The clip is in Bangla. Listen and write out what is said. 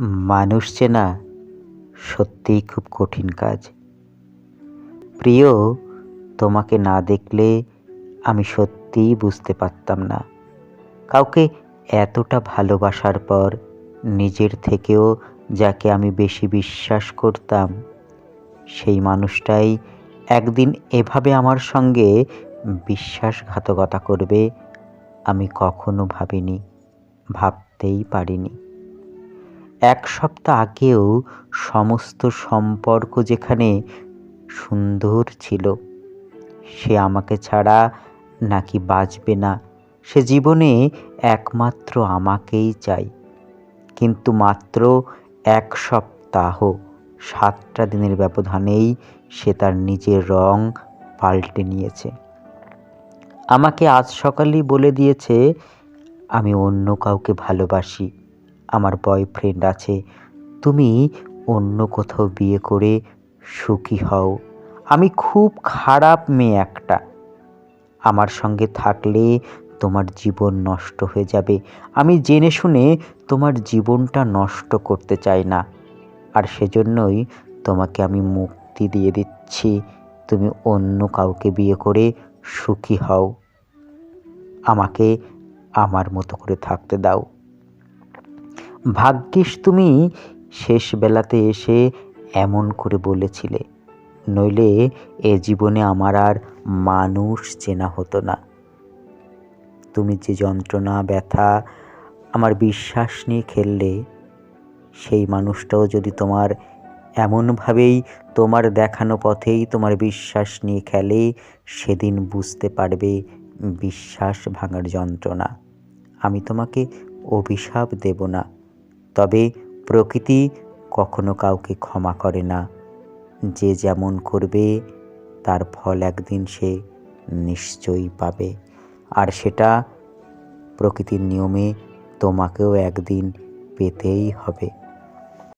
মানুষ চেনা সত্যিই খুব কঠিন কাজ। প্রিয়, তোমাকে না দেখলে আমি সত্যিই বুঝতে পারতাম না। কাউকে এতটা ভালোবাসার পর নিজের থেকেও যাকে আমি বেশি বিশ্বাস করতাম, সেই মানুষটাই একদিন এভাবে আমার সঙ্গে বিশ্বাসঘাতকতা করবে, আমি কখনো ভাবিনি, ভাবতেই পারিনি। এক সপ্তাহ আগেও সমস্ত সম্পর্ক যেখানে সুন্দর ছিল, সে আমাকে ছাড়া নাকি বাঁচবে না। সে জীবনে একমাত্র আমাকেই চাই। কিন্তু মাত্র এক সপ্তাহ, সাতটা দিনের ব্যবধানেই সে তার নিজের রং পাল্টে নিয়েছে। আমাকে আজ সকালেই বলে দিয়েছে, আমি অন্য কাউকে ভালোবাসি। আমার বয়ফ্রেন্ড আছে। তুমি অন্য কোথাও বিয়ে করে সুখী হও। আমি খুব খারাপ মেয়ে একটা। আমার সঙ্গে থাকলে তোমার জীবন নষ্ট হয়ে যাবে। আমি জেনে শুনে তোমার জীবনটা নষ্ট করতে চাই না। আর সেজন্যই তোমাকে আমি মুক্তি দিয়ে দিচ্ছি। তুমি অন্য কাউকে বিয়ে করে সুখী হও। আমাকে আমার মতো করে থাকতে দাও। ভাগ্যিস তুমি শেষ বেলাতে এসে এমন করে বলেছিলে। নইলে এ জীবনে আমার আর মানুষ চেনা হতো না। তুমি যে যন্ত্রণা, ব্যথা, আমার বিশ্বাস নিয়ে খেললে, সেই মানুষটাও যদি তোমার এমনভাবেই তোমার দেখানো পথেই তোমার বিশ্বাস নিয়ে খেলে, সেদিন বুঝতে পারবে বিশ্বাস ভাঙার যন্ত্রণা। আমি তোমাকে অভিশাপ দেব না। তবে প্রকৃতি কখনো কাউকে ক্ষমা করে না। যে যেমন করবে, তার ফল একদিন সে নিশ্চয়ই পাবে। আর সেটা প্রকৃতির নিয়মে তোমাকেও একদিন পেতেই হবে।